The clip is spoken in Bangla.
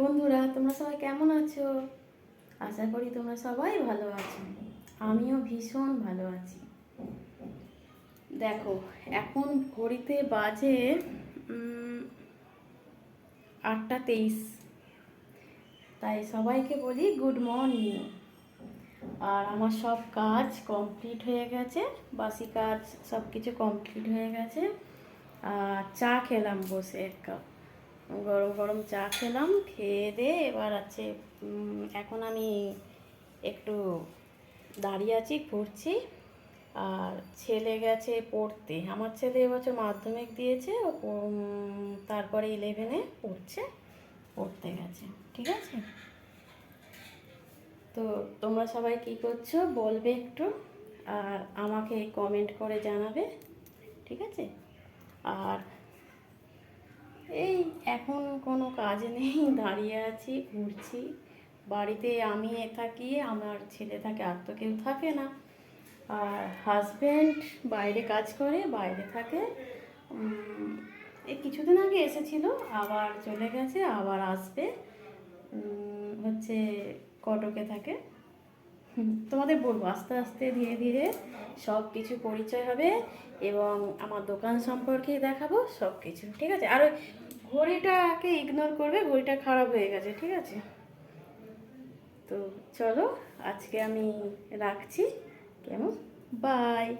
বন্ধুরা, তোমরা সবাই কেমন আছো? আশা করি তোমরা সবাই ভালো আছো। আমিও ভীষণ ভালো আছি। দেখো, এখন ঘড়িতে বাজে আটটা তেইশ। তাই সবাইকে বলি গুড মর্নিং আর আমার সব কাজ কমপ্লিট হয়ে গেছে, বাসি কাজ সব কিছু কমপ্লিট হয়ে গেছে। আর চা খেলাম বসে এক কাপ গরম গরম চা খেলাম, খেয়ে দিয়ে এবার আছে এখন আমি একটু দাঁড়িয়ে আছি, ঘুরছি। আর ছেলে গেছে পড়তে। আমার ছেলে এবছর মাধ্যমিক দিয়েছে তারপরে ইলেভেনে পড়ছে, পড়তে গেছে। ঠিক আছে? তো তোমরা সবাই কি করছ? বলবে একটু, আর আমাকে কমেন্ট করে জানাবে। ঠিক আছে? আর এই এখন কোনো কাজ নেই, দাঁড়িয়ে আছি, ঘুরছি। বাড়িতে আমি থাকি, আমার ছেলে থাকে, আর তো কেউ থাকে না। আর হাজব্যান্ড বাইরে কাজ করে, বাইরে থাকে। কিছুদিন আগে এসেছিল, আবার চলে গেছে, আবার আসবে। হচ্ছে কটকে থাকে। তোমাদের বলব, আস্তে আস্তে ধীরে ধীরে সব কিছু পরিচয় হবে এবং আমার দোকান সম্পর্কে দেখাবো, সব কিছু, ঠিক আছে? আর ঘড়িটাকে ইগনোর করবে, ঘড়িটা খারাপ হয়ে গেছে, ঠিক আছে? তো চলো, আজকে আমি রাখছি। কেমন? বাই